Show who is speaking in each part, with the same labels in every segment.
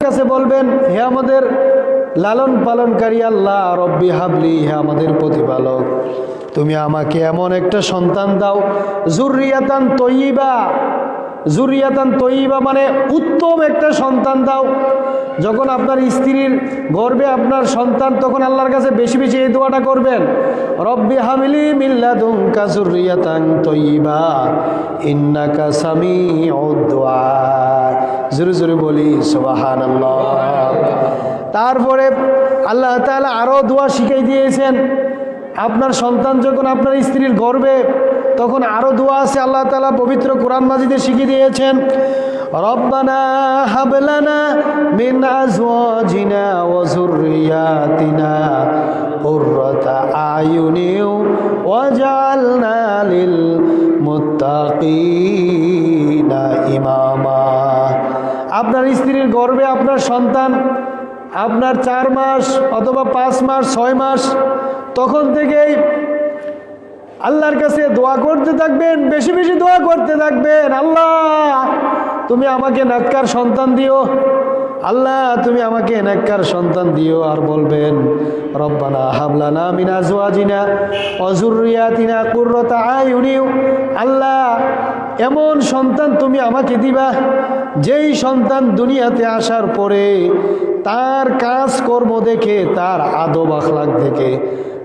Speaker 1: কাছে বলবেন, হে আমাদের লালন পালনকারী আল্লাহ, রব্বি হাবলি, হে আমাদের প্রতিপালক, তুমি আমাকে এমন একটা সন্তান দাও জুরিয়াতান তৈবা জুরিয়াতান তৈবা মানে উত্তম একটা সন্তান দাও। যখন আপনার স্ত্রীর গর্বে আপনার সন্তান, তখন আল্লাহর কাছে বেশি বেশি এই দোয়াটা করবেন, রব্বি হামিলি মিল্লাদুঙ্কা জুরিয়াতান তৈবা, ইন্নাকা সামি দোয়া। জোরে জোরে বলি সোবাহান তারপরে আল্লাহ তাআলা আরও দোয়া শিখাই দিয়েছেন আপনার সন্তান যখন আপনার স্ত্রীর গর্বে, তখন আরও দোয়া আছে, আল্লাহ তাআলা পবিত্র কোরআন মাজিদে শিখিয়ে দিয়েছেন হাবলানা মিন আজওয়াজিনা ওয়া যুররিয়াতিনা কুররাতা আয়ুনিও ওয়াজআলনা লিল মুত্তাকিনা ইমামা। আপনার স্ত্রীর গর্বে আপনার সন্তান আপনার চার মাস অথবা পাঁচ মাস, ছয় মাস, তখন থেকেই আল্লাহর কাছে দোয়া করতে থাকবেন, বেশি বেশি দোয়া করতে থাকবেন। আল্লাহ, তুমি আমাকে নাক্কার সন্তান দিও। আল্লাহ, তুমি আমাকে নাক্কার সন্তান দিও আর বলবেন, রব্বানা হাবলানা মিনা জোয়াজিনা অজুরিয়াতিনা কুর্রতা আয়ুনিও আল্লাহ, এমন সন্তান তুমি আমাকে দিবা, যেই সন্তান দুনিয়াতে আসার পরে তার কাজ কর্ম দেখে, তার আদব আখলাক দেখে,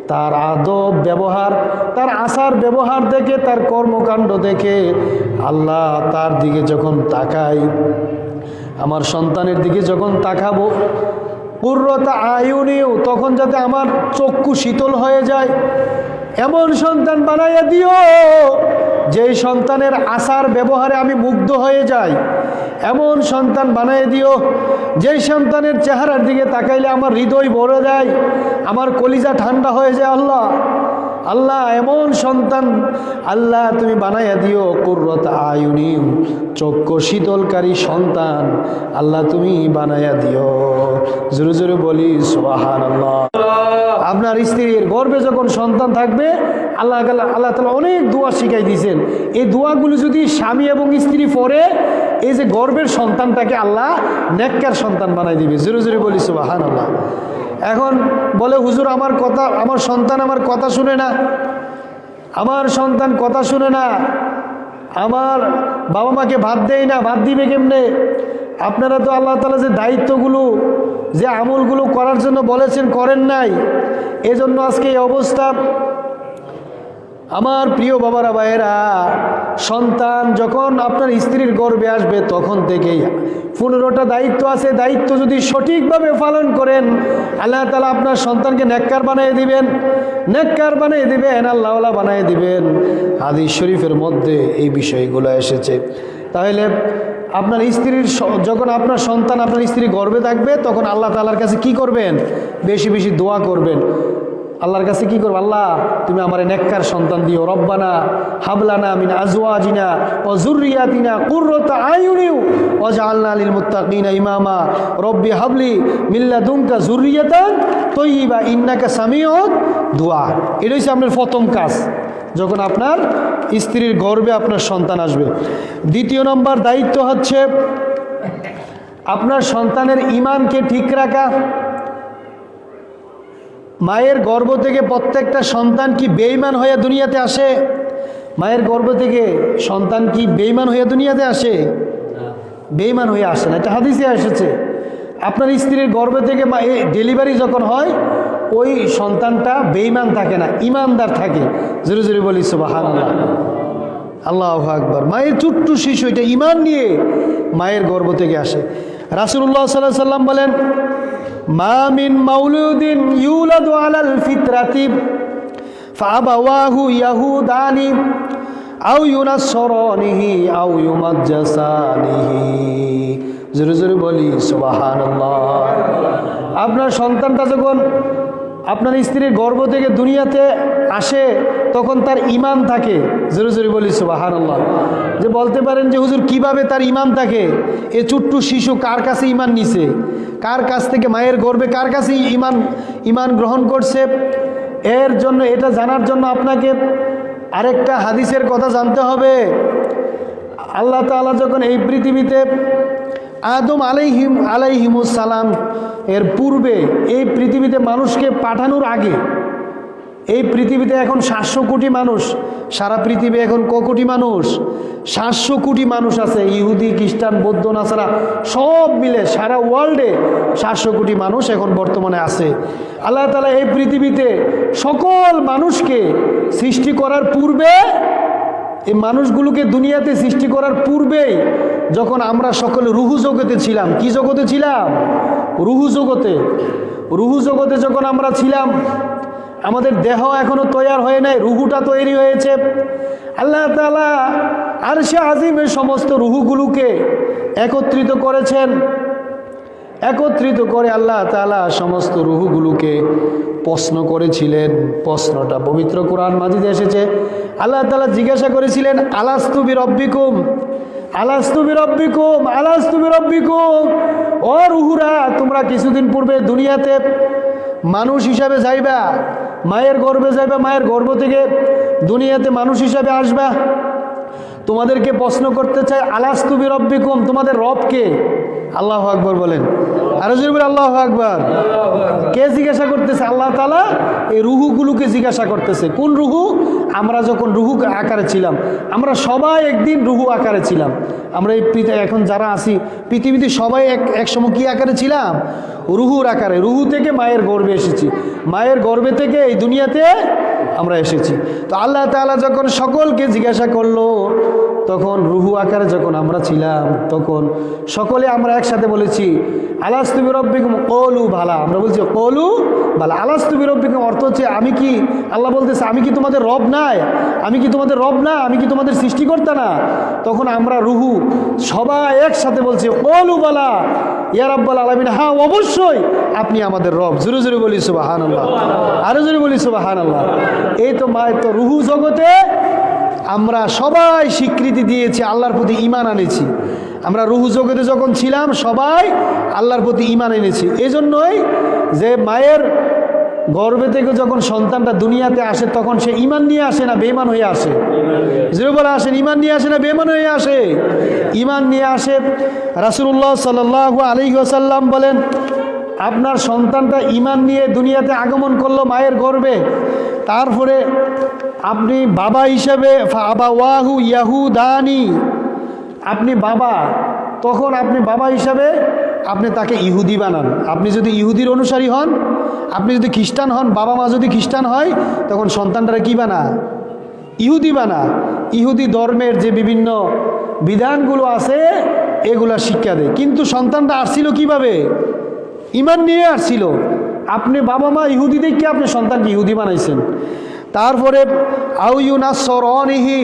Speaker 1: তার আদব ব্যবহার, তার আচার ব্যবহার দেখে, তার কর্মকাণ্ড দেখে আল্লাহ তার দিকে যখন তাকাই আমার সন্তানের দিকে যখন তাকাবো পুর্রতা আয়ুনিও তখন যাতে আমার চক্ষু শীতল হয়ে যায় এমন সন্তান বানাইয়া দিও, যেই সন্তানের আচার ব্যবহারে আমি মুগ্ধ হয়ে যাই। এমন সন্তান বানিয়ে দিও, যেই সন্তানের চেহারার দিকে তাকাইলে আমার হৃদয় ভরে যায়, আমার কলিজা ঠান্ডা হয়ে যায়, আল্লাহ। আল্লাহ, এমন সন্তান, আল্লাহ, তুমি বানাইয়া দিও, কুর্রত আয়ুনি, চক্ষু শীতলকারী সন্তান, আল্লাহ, তুমি বানাইয়া দিও। জোরে জোরে বলি সোহান আল্লাহ আপনার স্ত্রীর গর্বে যখন সন্তান থাকবে, আল্লাহ আল্লাহ তালা অনেক দোয়া শিখাই দিয়েছেন। এই দোয়াগুলো যদি স্বামী এবং স্ত্রী পরে এই যে গর্বের সন্তানটাকে আল্লাহ নেককার সন্তান বানাই দিবে। জোরে জোরে বলি সুবাহান আল্লাহ এখন বলে, হুজুর, আমার কথা, আমার সন্তান আমার কথা শুনে না। আমার সন্তান কথা শুনে না। আমার বাবা মাকে ভাত দেয় না, ভাত দিবে কেমনে? আপনারা তো আল্লাহ তালা যে দায়িত্বগুলো, যে আমলগুলো করার জন্য বলেছেন, করেন নাই। এজন্য আজকে এই অবস্থা আমার প্রিয় বাবারা, ভাইয়েরা, সন্তান যখন আপনার স্ত্রীর গর্বে আসবে, তখন থেকেই পনেরোটা দায়িত্ব আছে। দায়িত্ব যদি সঠিকভাবে পালন করেন, আল্লাহ তালা আপনার সন্তানকে নেককার বানিয়ে দিবেন, নেককার বানিয়ে দিবেন, আল্লাহওয়ালা বানিয়ে দিবেন। হাদিস শরীফের মধ্যে এই বিষয়গুলো এসেছে। তাহলে আপনার স্ত্রীর যখন আপনার সন্তান আপনার স্ত্রী গর্বে থাকবে, তখন আল্লাহ তালার কাছে কি করবেন? বেশি বেশি দোয়া করবেন। আল্লাহর কাছে কি করব? আল্লাহ, তুমি আমার নেককার সন্তান দিও। রব্বানা হাবলানা মিন আজওয়াজিনা ও জুরিয়াতিনা কুর্রতা আয়ুনিউ ও জাআলনা লিল মুত্তাকিনা ইমামা। রব্বি হাবলি মিল্লা দুমকা জুরিয়াতান তৈবা ইন্নাকা সামিউদ দোয়া এটা হচ্ছে আপনার প্রথম কাজ, যখন আপনার স্ত্রীর গর্বে আপনার সন্তান আসবে। দ্বিতীয় নম্বর দায়িত্ব হচ্ছে আপনার সন্তানের ইমানকে ঠিক রাখা। মায়ের গর্ভ থেকে প্রত্যেকটা সন্তান কি বেইমান হয়ে দুনিয়াতে আসে? মায়ের গর্ভ থেকে সন্তান কি বেইমান হয়ে দুনিয়াতে আসে? বেইমান হয়ে আসে না। এটা হাদিসে এসেছে। আপনার স্ত্রীর গর্ভ থেকে মা ডেলিভারি যখন হয়, ওই সন্তানটা বেইমান থাকে না, ইমানদার থাকে। জোরে জোরে বলি সুবাহান আল্লাহ আকবর। মায়ের ছোট্ট শিশু, এটা ইমান নিয়ে মায়ের গর্ভ থেকে আসে। রাসুল্লাহ সাল্লাহ সাল্লাম বলেন মামিন মাউলুদ্দিন ইউলাদু আলাল ফিতরাতি ফাবাওয়াহু ইয়াহুদানি, আও ইউনাসরানিহি আও ইউমাজ্জাসানিহি। জোরে জোরে বলি, সুবহানাল্লাহ। আপনার সন্তানটা যখন আপনার স্ত্রীর গর্ভ থেকে দুনিয়াতে আসে, তখন তার ইমান থাকে। জোরে জোরে বলি সুবাহান আল্লাহ যে বলতে পারেন যে, হুজুর, কীভাবে তার ইমান থাকে? এ চুট্টু শিশু কার কাছে ইমান নিছে? কার কাছ থেকে মায়ের গর্বে কার কাছে ইমান ইমান গ্রহণ করছে? এর জন্য, এটা জানার জন্য আপনাকে আরেকটা হাদিসের কথা জানতে হবে। আল্লাহ তাআলা যখন এই পৃথিবীতে আদম আলাইহিম আলাইহিমুসালাম এর পূর্বে এই পৃথিবীতে মানুষকে পাঠানোর আগে, এই পৃথিবীতে এখন সাতশো কোটি মানুষ, সারা পৃথিবী এখন ক কোটি মানুষ, সাতশো কোটি মানুষ আছে, ইহুদি, খ্রিস্টান, বৌদ্ধ, নাসারা, সব মিলে সারা ওয়ার্ল্ডে সাতশো কোটি মানুষ এখন বর্তমানে আছে। আল্লাহ তালা এই পৃথিবীতে সকল মানুষকে সৃষ্টি করার পূর্বে এই মানুষগুলোকে দুনিয়াতে সৃষ্টি করার পূর্বেই যখন আমরা সকলে রুহু জগতে ছিলাম, কি জগতে ছিলাম? রুহু জগতে। রুহু জগতে যখন আমরা ছিলাম, আমাদের দেহ এখনও তৈয়ার হয়ে নাই, রুহুটা তৈরি হয়েছে। আল্লাহ তালা আর সে আজিমের সমস্ত রুহুগুলোকে একত্রিত করেছেন। একত্রিত করে আল্লাহ তালা সমস্ত রুহুগুলোকে প্রশ্ন করেছিলেন। প্রশ্নটা পবিত্র কোরআন মাজিদে এসেছে। আল্লাহ তালা জিজ্ঞাসা করেছিলেন আলাস্তুবি রব্বিকুম আলাস্তুবি রব্বিকুম আলাস্তুবি রব্বিকুম ও রুহুরা, তোমরা কিছুদিন পূর্বে দুনিয়াতে মানুষ হিসাবে যাইবা, মায়ের গর্বে যাইবা, মায়ের গর্ভ থেকে দুনিয়াতে মানুষ হিসাবে আসবা। তোমাদেরকে প্রশ্ন করতে চাই আলাস্তুবি রব্বিকুম তোমাদের রবকে? আল্লাহ আকবর বলেন। আরও জোরে বলে, আল্লাহ আকবর। কে জিজ্ঞাসা করতেছে? আল্লাহ তালা এই রুহুগুলোকে জিজ্ঞাসা করতেছে। কোন রুহু? আমরা যখন রুহু আকারে ছিলাম, আমরা সবাই একদিন রুহু আকারে ছিলাম। আমরা এই এখন যারা আছি, পৃথিবীতে সবাই এক একসময় কী আকারে ছিলাম? রুহুর আকারে। রুহু থেকে মায়ের গর্বে এসেছি। মায়ের গর্বে থেকে এই দুনিয়াতে আমরা এসেছি। তো আল্লাহ তাআলা যখন সকলকে জিজ্ঞাসা করল তখন রুহু আকারে যখন আমরা ছিলাম, তখন সকলে আমরা একসাথে বলেছি আলাস্তুবি রব্বিকুম কলু ভালা আমরা বলছি কলু ভালা আলাস্তুবি রব্বিকুম অর্থ হচ্ছে, আমি কি আল্লাহ বলতেছে, আমি কি তোমাদের রব নাই? আমি কি তোমাদের রব না? আমি কি তোমাদের সৃষ্টিকর্তা না? তখন আমরা রুহু সবাই একসাথে বলছি কলু বালা। ইয়া রাব্বাল আলামিন। হ্যাঁ অবশ্যই, আপনি আমাদের রব। জোরে জোরে বলি সুবাহান আল্লাহ আরও জোরে বলি সুবাহান আল্লাহ এই তো মায়ের তো রুহু জগতে আমরা সবাই স্বীকৃতি দিয়েছি, আল্লাহর প্রতি ইমান আনেছি। আমরা রুহু জগতে যখন ছিলাম, সবাই আল্লাহর প্রতি ইমান এনেছি। এই জন্যই যে মায়ের গর্ভে থেকে যখন সন্তানটা দুনিয়াতে আসে, তখন সে ইমান নিয়ে আসে না বেমান হয়ে আসে। যে বলে আসেন ইমান নিয়ে আসে না বেমান হয়ে আসে? ইমান নিয়ে আসে রাসুল্লাহ সাল্লাহ আলী আসাল্লাম বলেন আপনার সন্তানটা ইমান নিয়ে দুনিয়াতে আগমন করল মায়ের গর্বে। তারপরে আপনি বাবা হিসেবে আবা ওয়াহু ইয়াহু দানি আপনি বাবা, তখন আপনি বাবা হিসাবে আপনি তাকে ইহুদি বানান। আপনি যদি ইহুদির অনুসারী হন, আপনি যদি খ্রিস্টান হন, বাবা মা যদি খ্রিস্টান হয়, তখন সন্তানটারা কী বানা? ইহুদি বানা। ইহুদি ধর্মের যে বিভিন্ন বিধানগুলো আছে, এগুলা শিক্ষা দেয় কিন্তু সন্তানটা আসছিল কীভাবে? ইমান নিয়ে আসছিল। আপনি বাবা মা ইহুদি দেখে আপনি সন্তানকে ইহুদি বানাইছেন? তারপরে আউ ইউনা সরনিহি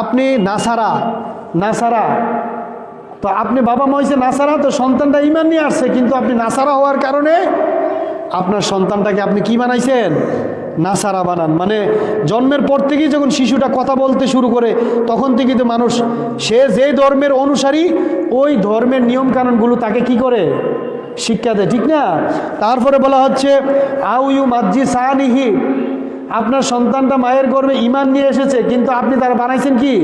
Speaker 1: আপনি নাসারা নাসারা। তো আপনি বাবা মা হয়েছে নাসারা, তো সন্তানটা ইমান নিয়ে আসছে, কিন্তু আপনি নাসারা হওয়ার কারণে আপনার সন্তানটাকে আপনি কি বানাইছেন? নাসারা বানান। মানে জন্মের পর থেকেই যখন শিশুটা কথা বলতে শুরু করে, তখন থেকে তো মানুষ, সে যে ধর্মের অনুসারী, ওই ধর্মের নিয়মকানুনগুলো তাকে কি করে? শিক্ষা দেয়, ঠিক না? তারপরে বলা হচ্ছে আউ ইউ মাজ্জি সানিহি। আপনার সন্তানটা মায়ের গর্বে ইমান নিয়ে এসেছে, কিন্তু আপনি তারা বানাইছেন কি?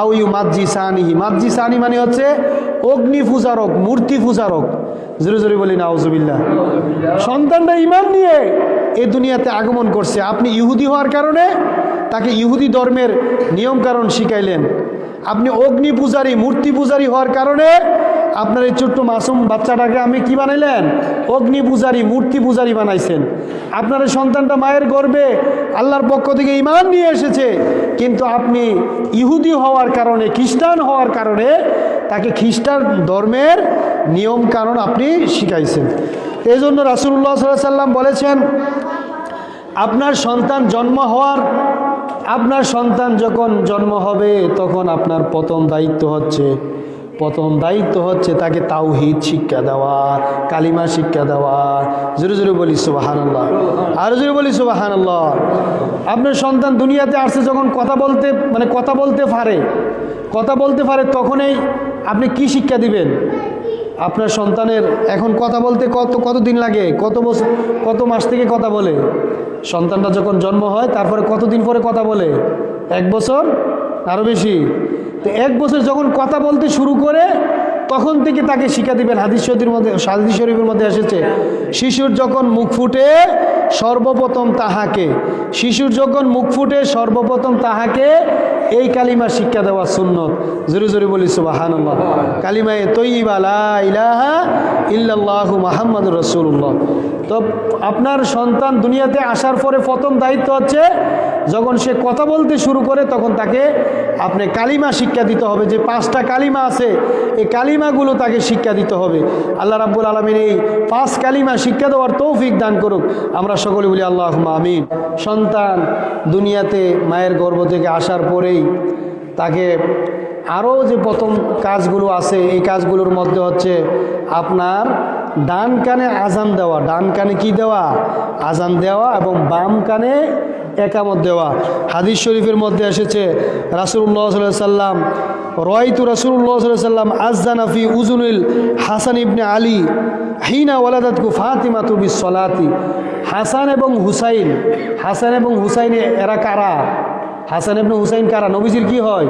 Speaker 1: আউ ইউ মাজ্জি সানিহি। মাজ্জি সানি মানে হচ্ছে অগ্নি পূজারক, মূর্তি পূজারক। জোরে জোরে বলি না আউজুবিল্লা সন্তানটা ইমান নিয়ে এ দুনিয়াতে আগমন করছে। আপনি ইহুদি হওয়ার কারণে তাকে ইহুদি ধর্মের নিয়মকানুন শিখাইলেন। আপনি অগ্নি পূজারী, মূর্তি পূজারী হওয়ার কারণে আপনার এই ছোট্ট মাসুম বাচ্চাটাকে আমি কি বানাইলেন? অগ্নি পূজারী, মূর্তি পূজারী বানাইছেন। আপনার সন্তানটা মায়ের গর্বে আল্লাহর পক্ষ থেকে ইমান নিয়ে এসেছে। কিন্তু আপনি ইহুদি হওয়ার কারণে, খ্রিস্টান হওয়ার কারণে তাকে খ্রিস্টান ধর্মের নিয়ম কারণ আপনি শিখাইছেন। এই জন্য রাসুল্লাহ সাল্লাম বলেছেন, আপনার সন্তান জন্ম হওয়ার, আপনার সন্তান যখন জন্ম হবে তখন আপনার প্রথম দায়িত্ব হচ্ছে প্রথম দায়িত্ব হচ্ছে তাকে তাওহিদ শিক্ষা দেওয়া, কালিমা শিক্ষা দেওয়া। জোরে জোরে বলি সুবাহান আল্লাহ আরও জোরে বলি সুবাহান আল্লাহ আপনার সন্তান দুনিয়াতে আসছে যখন কথা বলতে মানে কথা বলতে পারে, কথা বলতে পারে তখনই আপনি কি শিক্ষা দিবেন? আপনার সন্তানের এখন কথা বলতে কত কত দিন লাগে? কত বছর কত মাস থেকে কথা বলে? সন্তানটা যখন জন্ম হয়, তারপরে কতদিন পরে কথা বলে? এক বছর? আরও বেশি? তো এক বছর যখন কথা বলতে শুরু করে তখন থেকে তাকে শিক্ষা দিবেন? হাদিস শরীফের মধ্যে, হাদিস শরীফের মধ্যে এসেছে, শিশুর যখন মুখ ফুটে, সর্বপ্রথম তাহাকে, শিশুর যখন মুখ ফুটে, সর্বপ্রথম তাহাকে এই কালিমা শিক্ষা দেওয়া সুন্নত। জোরে জোরে বলি সুবাহান কালিমায় তৈবা লা ইলাহা ইল্লাল্লাহু মাহাম্মদ রসুল্লাহ তো আপনার সন্তান দুনিয়াতে আসার পরে প্রথম দায়িত্ব হচ্ছে, যখন সে কথা বলতে শুরু করে, তখন তাকে আপনি কালিমা শিক্ষা দিতে হবে। যে পাঁচটা কালিমা আছে, এই কালিমাগুলো তাকে শিক্ষা দিতে হবে। আল্লাহ রাব্বুল আলমিন এই পাঁচ কালিমা শিক্ষা দেওয়ার তৌফিক দান করুক। আমরা সকলে বলি আল্লাহ আমিন। সন্তান দুনিয়াতে মায়ের গর্ব থেকে আসার পরেই তাকে আরও যে প্রথম কাজগুলো আছে, এই কাজগুলোর মধ্যে হচ্ছে আপনার ডান কানে আজান দেওয়া, ডান কানে কি দেওয়া? আজান দেওয়া এবং বাম কানে একামত দেওয়া। হাদিস শরীফের মধ্যে এসেছে রাসুল্লাহ সাল্লাম রয়তু রাসুল্লাহ সাল্লাম আজানাফি উজুনুল হাসান ইবনে আলী হিনা ওয়ালাদাতকু ফাতিমা তুবি সলাতি হাসান এবং হুসাইন, হাসান এবং হুসাইন এরা কারা? হাসান এবং হুসাইন কারা? নবীজির কি হয়?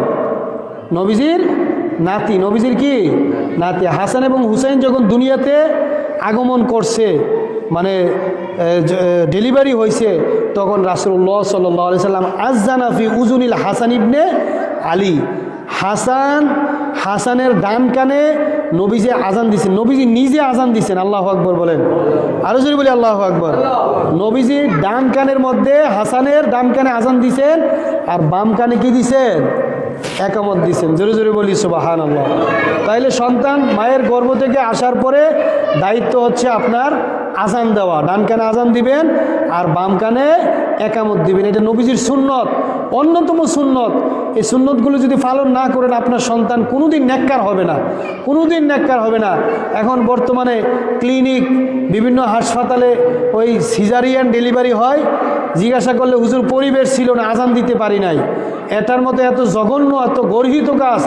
Speaker 1: নবীজির নাতি। নবীজির কি? নাতি। হাসান এবং হুসাইন যখন দুনিয়াতে আগমন করছে মানে ডেলিভারি হয়েছে তখন রাসুল্লাহ সাল্লাহ সাল্লাম আজানাফি উজুনিল হাসান ইবনে আলী। হাসান, হাসানের ডান কানে নবীজি আজান দিছেন নবীজি নিজে আজান দিছেন, আল্লাহ আকবর বলেন। আরও যদি বলি, আল্লাহ আকবর। নবীজি ডান কানের মধ্যে হাসানের ডান কানে আজান দিছেন, আর বাম কানে কি দিছেন? একামত দিচ্ছেন জোরে জোরে বলি সুবাহান আল্লাহ তাইলে সন্তান মায়ের গর্ভ থেকে আসার পরে দায়িত্ব হচ্ছে আপনার আজান দেওয়া। ডান কানে আজান দিবেন আর বাম কানে একামত দিবেন। এটা নবীজির সুন্নত, অন্যতম সুন্নত। এই সুন্নতগুলো যদি পালন না করেন, আপনার সন্তান কোনোদিন ন্যাক্কার হবে না। কোনোদিন ন্যাক্কার হবে না। এখন বর্তমানে ক্লিনিক, বিভিন্ন হাসপাতালে ওই সিজারিয়ান ডেলিভারি হয়। জিজ্ঞাসা করলে, হুজুর, পরিবেশ ছিল না, আজান দিতে পারি নাই। এটার মতো এত জঘন্য, এত গর্হিত কাজ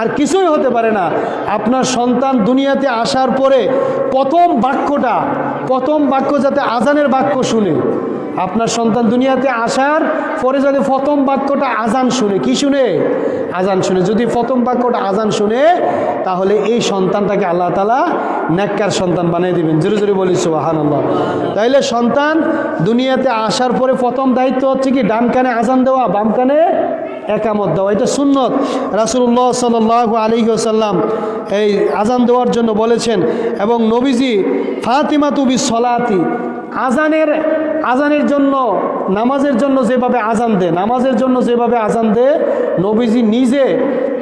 Speaker 1: আর কিছুই হতে পারে না। আপনার সন্তান দুনিয়াতে আসার পরে প্রথম বাক্যটা, প্রথম বাক্য যাতে আজানের বাক্য শুনে আপনার সন্তান দুনিয়াতে আসার পরে যদি প্রথম বাক্যটা আজান শুনে, কি শুনে? আজান শুনে। যদি প্রথম বাক্যটা আজান শুনে, তাহলে এই সন্তানটাকে আল্লাহ তালা ন্যাক্কার সন্তান বানিয়ে দিবেন। জোরে জোরে বলি সুবাহান আল্লাহ তাইলে সন্তান দুনিয়াতে আসার পরে প্রথম দায়িত্ব হচ্ছে কি, ডান কানে আজান দেওয়া, বাম কানে একামত দেওয়া। এটা সুন্নত। রাসুল্লাহ সাল আলী সাল্লাম এই আজান দেওয়ার জন্য বলেছেন, এবং নবীজি ফাতিমা তুবি সলাতি আজানের আজানের জন্য, নামাজের জন্য যেভাবে আজান দে নামাজের জন্য যেভাবে আজান দে নবীজি নিজে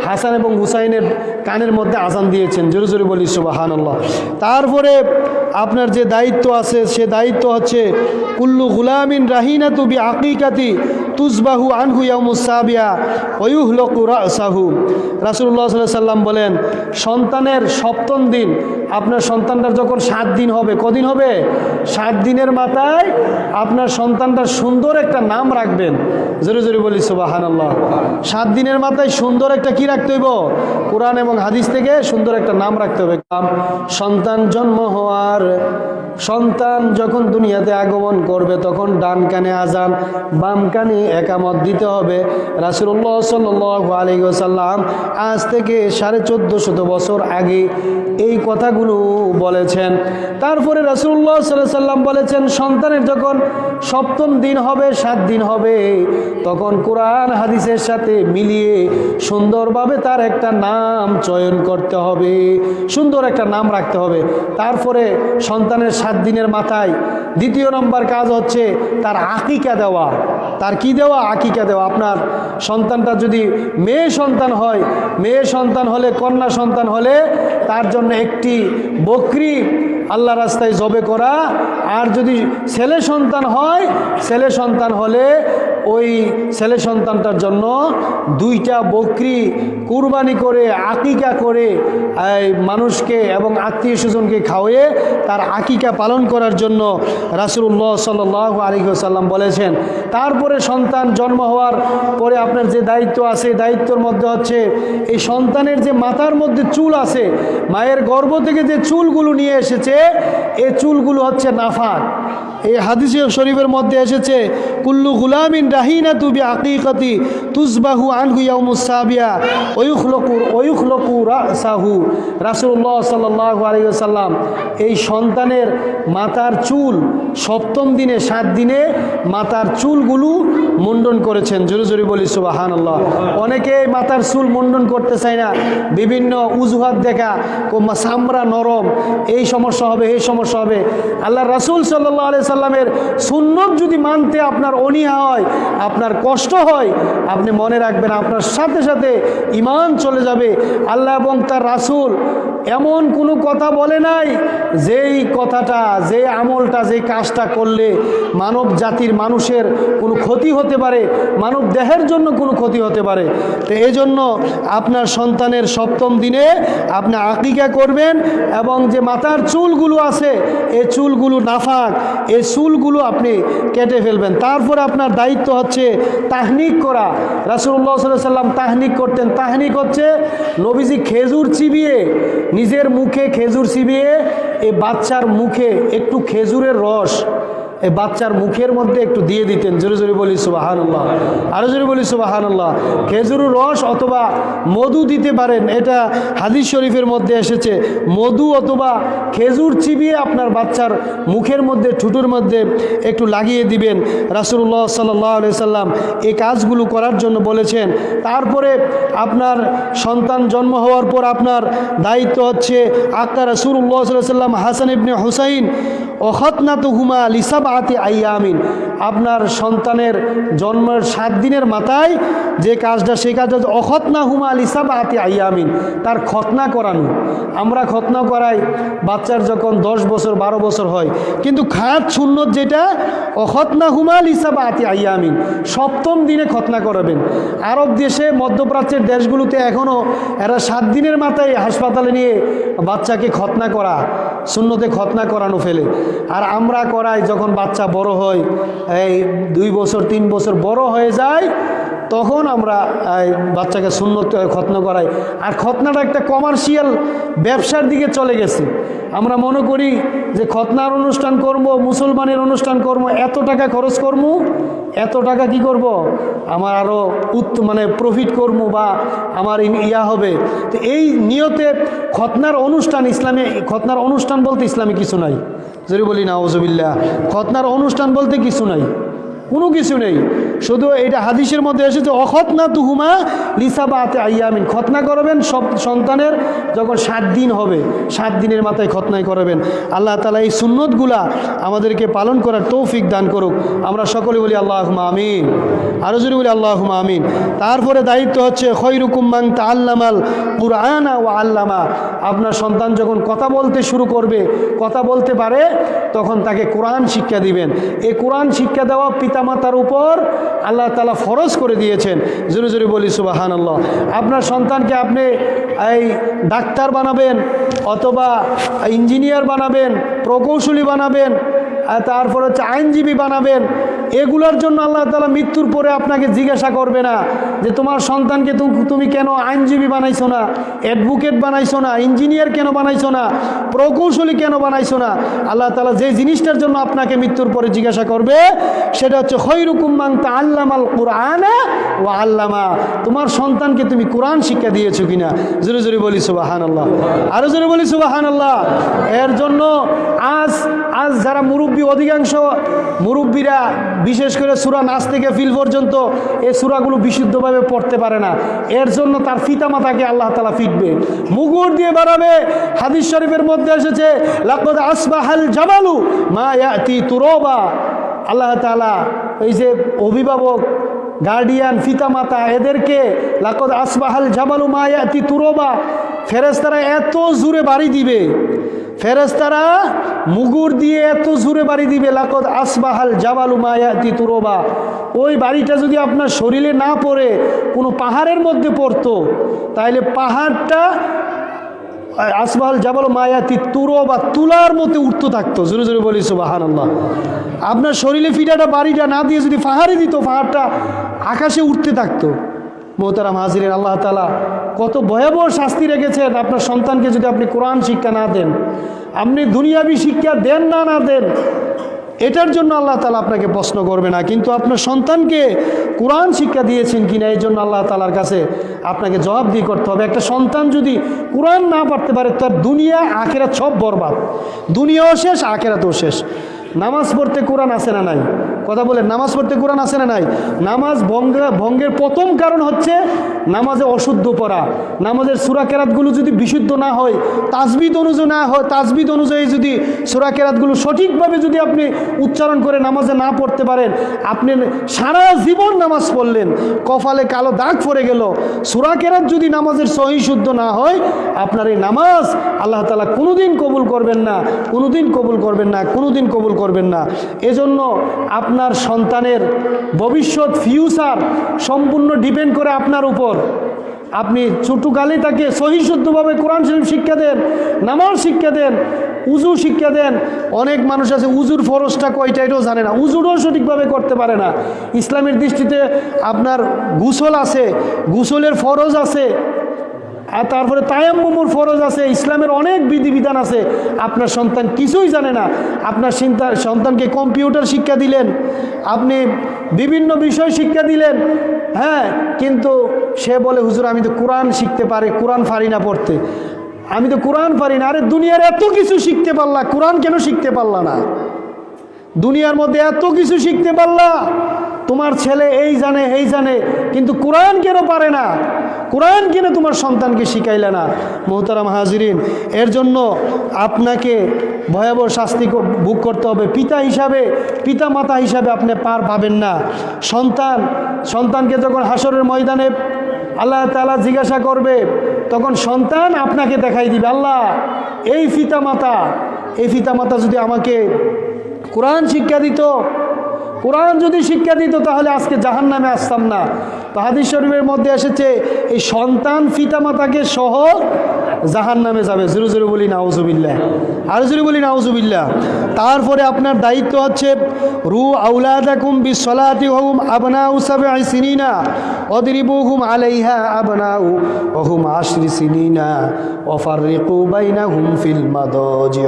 Speaker 1: হাসান এবং হুসাইনের কানের মধ্যে আজান দিয়েছেন। জোরে জোরে বলি সুবাহান্লাহ তারপরে আপনার যে দায়িত্ব আছে, সে দায়িত্ব হচ্ছে, কুল্লু গুলামিন রাহিনা তুবি আকিকাতি তুজবাহু আনহু ইয়ামুসাবিয়া ওয়ুহলকু রাসাহু। রাসুল্লাহ সাল্লাম বলেন, সন্তানের সপ্তম দিন, আপনার সন্তানটার যখন সাত দিন হবে, কদিন হবে? সাত দিনের মাথায় আপনার সন্তানটার সুন্দর একটা নাম রাখবেন। জোরে জোরে বলি সুবাহান আল্লাহ সাত দিনের মাথায় সুন্দর একটা কি রাখতে হইব? কোরআন এবং হাদিস থেকে সুন্দর একটা নাম রাখতে হবে। সন্তান জন্ম হওয়ার, সন্তান যখন দুনিয়াতে আগমন করবে, তখন ডান কানে আজান বাম কানে একামত দিতে হবে। রাসুল্লাহ সাল্লাহ আলী সাল্লাম আজ থেকে সাড়ে চোদ্দ শত বছর আগে এই কথাগুলো বলেছেন। তারপরে রাসুল্লাহ সাল্লাহ সাল্লাম বলেছেন, সন্তানের যখন সপ্তম দিন হবে, সাত দিন হবে তখন কোরআন হাদিসের সাথে মিলিয়ে সুন্দরভাবে তার একটা নাম চয়ন করতে হবে, সুন্দর একটা নাম রাখতে হবে। তারপরে সন্তানের সাত দিনের মাথায় দ্বিতীয় নম্বর কাজ হচ্ছে তার আকিকা দেওয়া। তার কি দেওয়া? আকিকা দেওয়া। আপনার সন্তানটা যদি মেয়ে সন্তান হয়, মেয়ে সন্তান হলে, কন্যা সন্তান হলে তার জন্য একটি বকরি আল্লাহ রাস্তায় জবে করা। আর যদি ছেলে সন্তান হয়, ছেলে সন্তান হলে ওই ছেলে সন্তানটার জন্য দুইটা বকরি কুরবানি করে, আকিকা করে মানুষকে এবং আত্মীয় স্বজনকে খাওয়িয়ে তার আকিকা পালন করার জন্য রাসুল্লাহ সাল আলী সাল্লাম বলেছেন। তারপরে সন্তান জন্ম হওয়ার পরে আপনার যে দায়িত্ব আছে, দায়িত্বর মধ্যে হচ্ছে এই সন্তানের যে মাথার মধ্যে চুল আছে, মায়ের গর্ভ থেকে যে চুলগুলো নিয়ে এসেছে এই চুলগুলো হচ্ছে নাফাক এই হাদিস শরীফের মধ্যে এসেছে, কুল্লু গুলামিন রাহিনা তুবি আকিকতি তুসবাহু আনহু ইয়াউমুসাবিয়া ওয়ুখলকুর ওয়ুখলকু সাহু রাসুল্লাহ সাল্লাহ এই সন্তানের মাতার চুল সপ্তম দিনে, সাত দিনে মাতার চুলগুলো মুন্ডন করেছেন। জোরে জোরে বলি সুবাহান আল্লাহ অনেকে মাথার চুল মুন্ডন করতে চায় না। বিভিন্ন উজুহাত দেখা চামড়া নরম, এই সমস্যা হবে, এই সমস্যা হবে। আল্লাহ রাসুল সাল্লাহ সাল্লামের সুন্নত যদি মানতে আপনার অনীহা হয়, আপনার কষ্ট হয়, আপনি মনে রাখবেন আপনার সাথে সাথে ইমান চলে যাবে। আল্লাহ এবং তার রাসুল এমন কোনো কথা বলে নাই, যেই কথাটা যে আমলটা যে কাজটা করলে মানব জাতির মানুষের কোনো ক্ষতি হতে পারে, মানব দেহের জন্য কোনো ক্ষতি হতে পারে। তো এই জন্য আপনার সন্তানের সপ্তম দিনে আপনি আকিকা করবেন এবং যে মাথার চুলগুলো আছে এই চুলগুলো নাফাক এই চুলগুলো আপনি কেটে ফেলবেন। তারপরে আপনার দায়িত্ব হচ্ছে তাহনিক করা। রাসুল্লাহ সাল্লাম তাহনিক করতেন। তাহনিক হচ্ছে নবীজি খেজুর চিবিয়ে, নিজের মুখে খেজুর চিবিয়ে, এই বাচ্চার মুখে একটু খেজুরের রস এই বাচ্চার মুখের মধ্যে একটু দিয়ে দিতেন, জোরে জোরে বলি সুবাহান্লাহ আরও জোরে বলি সুবাহান্লাহ খেজুর রস অথবা মধু দিতে পারেন, এটা হাদিস শরীফের মধ্যে এসেছে। মধু অথবা খেজুর চিবিয়ে আপনার বাচ্চার মুখের মধ্যে, ঠুটুর মধ্যে একটু লাগিয়ে দিবেন। রাসুল্লাহ সাল্লাহ আলি সাল্লাম এই কাজগুলো করার জন্য বলেছেন। তারপরে আপনার সন্তান জন্ম হওয়ার পর আপনার দায়িত্ব হচ্ছে আক্কা রাসুল্লাহ সাল্লাম, হাসান ইবনে হুসাইন অখতনাত হুমা লিসাব আতি আইয়ামিন। আপনার সন্তানের জন্মের সাত দিনের মাথায় যে কাজটা, সেই কাজটা অখতনা হুমা লিসাব আতি আইয়ামিন। তার খতনা করানো। আমরা খতনা করাই বাচ্চার যখন দশ বছর, বারো বছর হয়। কিন্তু খাত সুন্নত যেটা অখতনা হুমা লিসাব আতি আইয়ামিন। সপ্তম দিনে খতনা করাবেন। আরব দেশে, মধ্যপ্রাচ্যের দেশগুলোতে এখনও এরা সাত দিনের মাথায় হাসপাতালে নিয়ে বাচ্চাকে খতনা করা। শূন্যতে খতনা করানো ফেলে। আর আমরা করাই যখন বাচ্চা বড় হয়, এই দুই বছর, তিন বছর বড় হয়ে যায় তখন আমরা বাচ্চাকে শূন্যত খতনা করাই। আর খতনাটা একটা কমার্শিয়াল ব্যবসার দিকে চলে গেছে। আমরা মনে করি যে খতনার অনুষ্ঠান করব, মুসলমানের অনুষ্ঠান করব, এত টাকা খরচ করব, এত টাকা কি করব? আমার আরও উত্ত মানে প্রফিট করব বা আমার ইয়া হবে। তো এই নিয়তে খতনার অনুষ্ঠান ইসলামে, খতনার অনুষ্ঠান বলতে ইসলামে কিছু নাই। যদি বলি না ওজবিল্লা খতনার অনুষ্ঠান বলতে কিছু নাই। কোনো কিছু নেই। শুধু এটা হাদিসের মধ্যে এসেছে অখতনা তুহুমা লিসাবাতে আইয়ামিন। খতনা করবেন সব সন্তানের, যখন সাত দিন হবে, সাত দিনের মাথায় খতনাই করবেন। আল্লাহ তালা এই সুন্নতগুলা আমাদেরকে পালন করার তৌফিক দান করুক। আমরা সকলে বলি আল্লাহ আমিন। আরও জোরে বলি আল্লাহ আমিন। তারপরে দায়িত্ব হচ্ছে খৈরুকুম্মাং তা আল্লামাল কুরআনা ও আল্লামা। আপনার সন্তান যখন কথা বলতে শুরু করবে, কথা বলতে পারে, তখন তাকে কোরআন শিক্ষা দিবেন। এই কোরআন শিক্ষা দেওয়া পিতামাতার উপর আল্লাহ তালা ফরজ করে দিয়েছেন। জোরে জোরে বলি সুবাহান আল্লাহ আপনার সন্তানকে আপনি এই ডাক্তার বানাবেন, অথবা ইঞ্জিনিয়ার বানাবেন, প্রকৌশলী বানাবেন তারপর হচ্ছে আইনজীবী বানাবেন। এগুলোর জন্য আল্লাহ তালা মৃত্যুর পরে আপনাকে জিজ্ঞাসা করবে না যে তোমার সন্তানকে তুমি কেন আইনজীবী বানাইছো না অ্যাডভোকেট বানাইছো না ইঞ্জিনিয়ার কেন বানাইছো না, প্রকৌশলী কেন বানাইছো না? আল্লাহ তালা যে জিনিসটার জন্য আপনাকে মৃত্যুর পরে জিজ্ঞাসা করবে, সেটা হচ্ছে খৈরুকুম্মাং তা আল্লামাল কোরআনা ও আল্লামা। তোমার সন্তানকে তুমি কোরআন শিক্ষা দিয়েছ কিনা? জোরে জোরে বলি সুবাহান আল্লাহ আরও জোরে বলি সুবাহান আল্লাহ এর জন্য আজ আজ যারা মুরব্বী অধিকাংশ মুরব্বীরা, বিশেষ করে সুরা নাচ থেকে ফিল পর্যন্ত এই সুরাগুলো বিশুদ্ধভাবে পড়তে পারে না। এর জন্য তার ফিতামাতাকে আল্লাহ তালা ফিটবে। মুগুর দিয়ে বাড়াবে হাদিস শরীফের মধ্যে এসেছে, লাকদ আসবাহাল জামালু মা ইয়াতি তুরবা। আল্লাহ তালা এই যে অভিভাবক গার্ডিয়ান ফিতামাতা এদেরকে লাকদ আসবাহাল জামালু মা ইয়াতি তুরবা। ফেরেস্তারা এত জুড়ে বাড়ি দিবে। ফেরেস্তারা মুগুর দিয়ে এত জুড়ে বাড়ি দিবে, লাকদ আসবাহাল জাবালু মায়াতি তুরোবা। ওই বাড়িটা যদি আপনার শরীরে না পড়ে, কোনো পাহাড়ের মধ্যে পড়তো তাহলে পাহাড়টা আসবাহাল জাবাল মায়াতি তুরো বা তুলার মতো উঠতে থাকতো। জোরে জোরে বলি সুবাহান আল্লাহ আপনার শরীরে ফিটাটা বাড়িটা না দিয়ে যদি পাহাড়ে দিত পাহাড়টা আকাশে উঠতে থাকতো। মোহতারাম হাজিরের আল্লাহ তালা কত ভয়াবহ শাস্তি রেখেছেন। আপনার সন্তানকে যদি আপনি কোরআন শিক্ষা না দেন, আপনি দুনিয়াবি শিক্ষা দেন না না দেন এটার জন্য আল্লাহ তালা আপনাকে প্রশ্ন করবে না, কিন্তু আপনার সন্তানকে কোরআন শিক্ষা দিয়েছেন কিনা, এই জন্য আল্লাহ তালার কাছে আপনাকে জবাবদিহি করতে হবে। একটা সন্তান যদি কোরআন না পারতে পারে, তার দুনিয়া আখেরা সব বরবাদ। দুনিয়াও শেষ, আখেরাতেও শেষ। নামাজ পড়তে কোরআন আসে না নাই? কথা বলে নামাজ পড়তে কোরআন আসে না নাই? নামাজ ভঙ্গ, ভঙ্গের প্রথম কারণ হচ্ছে নামাজে অশুদ্ধ পড়া। নামাজের সুরা কেরাতগুলো যদি বিশুদ্ধ না হয়, তাজবিদ অনুযায়ী না হয়, তাজবিদ অনুযায়ী যদি সুরা কেরাতগুলো সঠিকভাবে যদি আপনি উচ্চারণ করে নামাজে না পড়তে পারেন, আপনি সারা জীবন নামাজ পড়লেন, কপালে কালো দাগ পড়ে গেল। সুরা কেরাত যদি নামাজের সহি শুদ্ধ না হয়, আপনার এই নামাজ আল্লাহ তালা কোনোদিন কবুল করবেন না, কোনোদিন কবুল করবেন না, কোনোদিন কবুল করবেন না। এজন্য আপনার সন্তানের ভবিষ্যৎ ফিউচার সম্পূর্ণ ডিপেন্ড করে আপনার উপর। আপনি ছোটকালে তাকে সহি শুদ্ধভাবে কোরআন শরীফ শিক্ষা দেন, নামাজ শিক্ষা দেন উজু শিক্ষা দেন। অনেক মানুষ আছে উজুর ফরজটা কয়টা জানে না উজুরও সঠিকভাবে করতে পারে না। ইসলামের দৃষ্টিতে আপনার গুসল আছে, গুসলের ফরজ আছে। আর তারপরে তায়াম্মুর ফরজ আছে, ইসলামের অনেক বিধিবিধান আছে। আপনার সন্তান কিছুই জানে না। আপনার সন্তানকে কম্পিউটার শিক্ষা দিলেন, আপনি বিভিন্ন বিষয় শিক্ষা দিলেন হ্যাঁ কিন্তু সে বলে, হুজুর, আমি তো কোরআন শিখতে পারি, কোরআন পারি না পড়তে। আমি তো কোরআন পারি না। আরে, দুনিয়ার এত কিছু শিখতে পারলা, কোরআন কেন শিখতে পারলা না? দুনিয়ার মধ্যে এত কিছু শিখতে পারলা তোমার ছেলে এই জানে এই জানে, কিন্তু কোরআন কেন পারে না? কোরআন কেন তোমার সন্তানকে শিখাইলে না? মোহতারাম হাজিরিন, এর জন্য আপনাকে ভয়াবহ শাস্তি ভোগ করতে হবে। পিতা হিসাবে পিতা মাতা হিসাবে আপনি পার পাবেন না। সন্তান, সন্তানকে যখন হাসরের ময়দানে আল্লাহ তালা জিজ্ঞাসা করবে, তখন সন্তান আপনাকে দেখাই দিবে, আল্লাহ, এই পিতা মাতা এই পিতা মাতা যদি আমাকে কোরআন শিক্ষা দিত কোরআন যদি শিক্ষা দিত, তাহলে আজকে জাহান নামে আসতাম না। তো হাদিস শরীফের মধ্যে এসেছে, এই সন্তান পিতামাতাকে সহ জাহান নামে যাবে। জুরু জুরু বলি, নাউজুবিল্লাহ। আর জুরু বলি, নাউজুবিল্লাহ। তারপরে আপনার দায়িত্ব হচ্ছে, রু আউলাদাকুম বিসলাতি হুম আবনাউ সাবঈ সিনিনা অদরিবুহুম আলাইহা আবনাউ ওহুম আশরি সিনিনা ওয়াফাররিকু বাইনাহুম ফিল মাদাজি।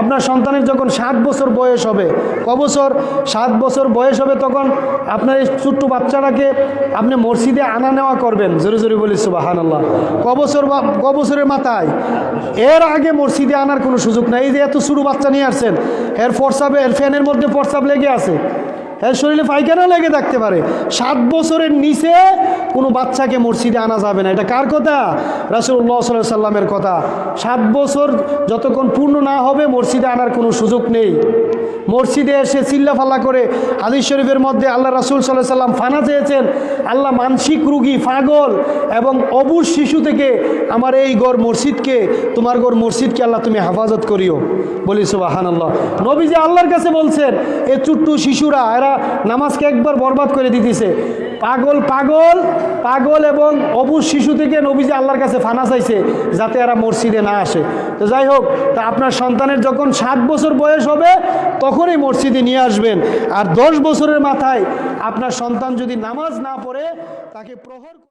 Speaker 1: আপনার সন্তানের যখন সাত বছর বয়স হবে ক বছর সাত বছর বয়স হবে তখন আপনার এই ছোট্ট বাচ্চাটাকে আপনি মসজিদে আনা নেওয়া করবেন। জোরে জোরে বলি সুবাহান আল্লাহ ক বছর বা ক বছরের মাথায়? এর আগে মসজিদে আনার কোনো সুযোগ নেই। এই যে এত ছোটো বাচ্চা নিয়ে আসছেন, এর ফরসাবে এর ফ্যানের মধ্যে ফর্সাব লেগে আছে। এর শরীরে পায়খানা লেগে থাকতে পারে। সাত বছরের নিচে কোনো বাচ্চাকে মসজিদে আনা যাবে না। এটা কার কথা? রাসুল্লাহ সাল্লাহ সাল্লামের কথা। সাত বছর যতক্ষণ পূর্ণ না হবে, মসজিদে আনার কোনো সুযোগ নেই। মসজিদে এসে চিল্লা ফাল্লা করে হাদিস শরীফের মধ্যে আল্লাহ রাসুল সাল্লাহ সাল্লাম ফানা চেয়েছেন, আল্লাহ মানসিক রুগী, পাগল এবং অবুজ শিশু থেকে আমার এই গড় মসজিদকে, তোমার গড় মসজিদকে আল্লাহ তুমি হেফাজত করিও। বলি সুবাহান আল্লাহ নবীজি আল্লাহর কাছে বলছেন, এ চুট্টু শিশুরা নামাজকে একবার বরবাদ করে দিতেছে। পাগল পাগল পাগল এবং অবুজ শিশু থেকে নবীজি আল্লাহর কাছে ফানা চাইছে যাতে এরা মসজিদে না আসে। তো যাই হোক, তা আপনার সন্তানের যখন সাত বছর বয়স হবে, তখনই মসজিদে নিয়ে আসবেন। আর দশ বছরের মাথায় আপনার সন্তান যদি নামাজ না পড়ে, তাকে প্রহর